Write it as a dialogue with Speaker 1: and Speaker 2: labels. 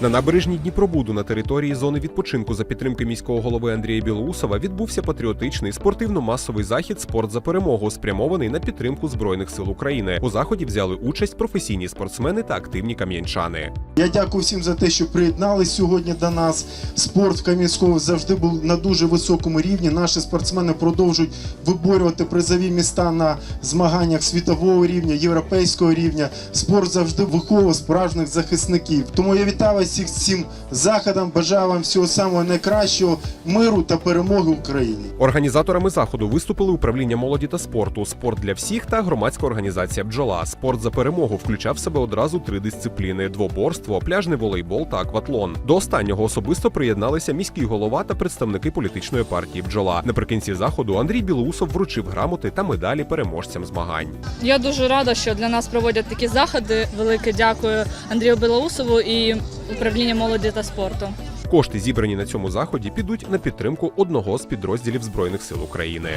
Speaker 1: На набережній Дніпробуду на території зони відпочинку за підтримки міського голови Андрія Білоусова відбувся патріотичний спортивно-масовий захід Спорт за перемогу, спрямований на підтримку збройних сил України. У заході взяли участь професійні спортсмени та активні кам'янчани.
Speaker 2: Я дякую всім за те, що приєднались сьогодні до нас. Спорт в Кам'янському завжди був на дуже високому рівні. Наші спортсмени продовжують виборювати призові міста на змаганнях світового рівня, європейського рівня. Спорт завжди виховує справжніх захисників. Тому я вітаю з цим заходом. Бажаю вам всього самого найкращого, миру та перемоги Україні.
Speaker 1: Організаторами заходу виступили управління молоді та спорту, спорт для всіх та громадська організація Бджола. Спорт за перемогу включав в себе одразу три дисципліни: двоборство, пляжний волейбол та акватлон. До останнього особисто приєдналися міський голова та представники політичної партії Бджола. Наприкінці заходу Андрій Білоусов вручив грамоти та медалі переможцям змагань.
Speaker 3: Я дуже рада, що для нас проводять такі заходи. Велике дякую Андрію Білоусову і управління молоді та спорту.
Speaker 1: Кошти, зібрані на цьому заході, підуть на підтримку одного з підрозділів збройних сил України.